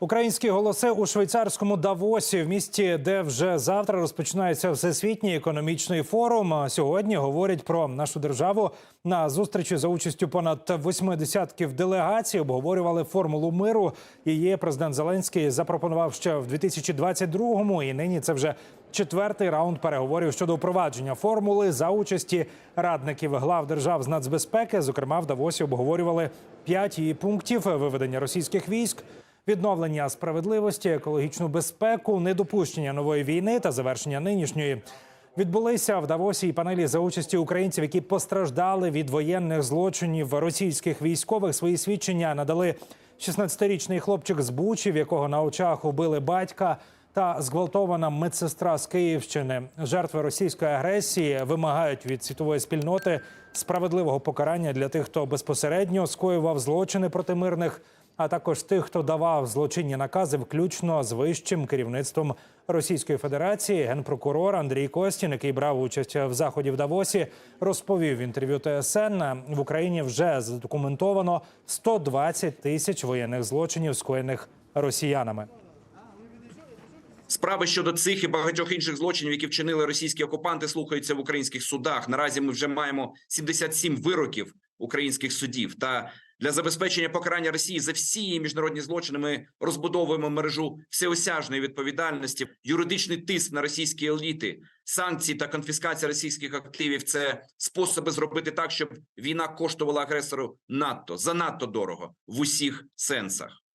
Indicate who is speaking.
Speaker 1: Українські голоси у швейцарському Давосі, в місті, де вже завтра розпочинається всесвітній економічний форум. Сьогодні говорять про нашу державу на зустрічі за участю понад восьми десятків делегацій. Обговорювали формулу миру. Її президент Зеленський запропонував ще в 2022-му, і нині це вже четвертий раунд переговорів щодо впровадження формули за участі радників глав держав з нацбезпеки. Зокрема, в Давосі обговорювали п'ять її пунктів виведення російських військ відновлення справедливості, екологічну безпеку, недопущення нової війни та завершення нинішньої. Відбулися в Давосі і панелі за участі українців, які постраждали від воєнних злочинів російських військових. Свої свідчення надали 16-річний хлопчик з Бучі, в якого на очах убили батька, та зґвалтована медсестра з Київщини. Жертви російської агресії вимагають від світової спільноти справедливого покарання для тих, хто безпосередньо скоював злочини проти мирних а також тих, хто давав злочинні накази, включно з вищим керівництвом Російської Федерації. Генпрокурор Андрій Костін, який брав участь в заході в Давосі, розповів в інтерв'ю ТСН в Україні вже задокументовано 120 тисяч воєнних злочинів, скоєних росіянами.
Speaker 2: Справи щодо цих і багатьох інших злочинів, які вчинили російські окупанти, слухаються в українських судах. Наразі ми вже маємо 77 вироків українських судів. Та для забезпечення покарання Росії за всі її міжнародні злочини ми розбудовуємо мережу всеосяжної відповідальності, юридичний тиск на російські еліти, санкції та конфіскація російських активів. Це способи зробити так, щоб війна коштувала агресору надто занадто дорого в усіх сенсах.